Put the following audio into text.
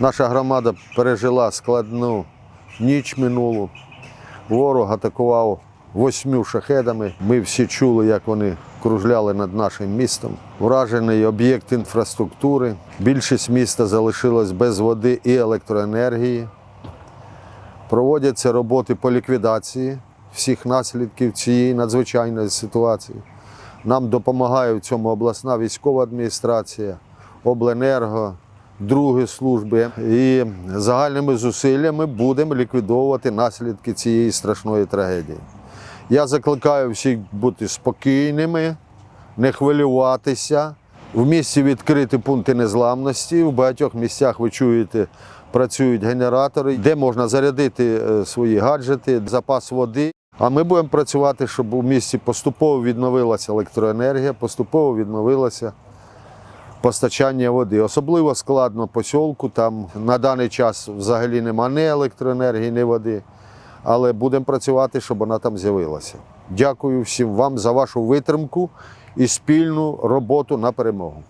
Наша громада пережила складну ніч минулу. Ворог атакував восьмю шахедами. Ми всі чули, як вони кружляли над нашим містом. Вражений об'єкт інфраструктури. Більшість міста залишилась без води і електроенергії. Проводяться роботи по ліквідації всіх наслідків цієї надзвичайної ситуації. Нам допомагає в цьому обласна військова адміністрація, обленерго, другі служби. І загальними зусиллями будемо ліквідовувати наслідки цієї страшної трагедії. Я закликаю всіх бути спокійними, не хвилюватися. В місті відкриті пункти незламності. В багатьох місцях ви чуєте, працюють генератори, де можна зарядити е, свої гаджети, запас води. А ми будемо працювати, щоб у місті поступово відновилася електроенергія, поступово відновилося постачання води. Особливо складно посілку. Там на даний час взагалі нема ні електроенергії, ні води. Але будемо працювати, щоб вона там з'явилася. Дякую всім вам за вашу витримку і спільну роботу на перемогу.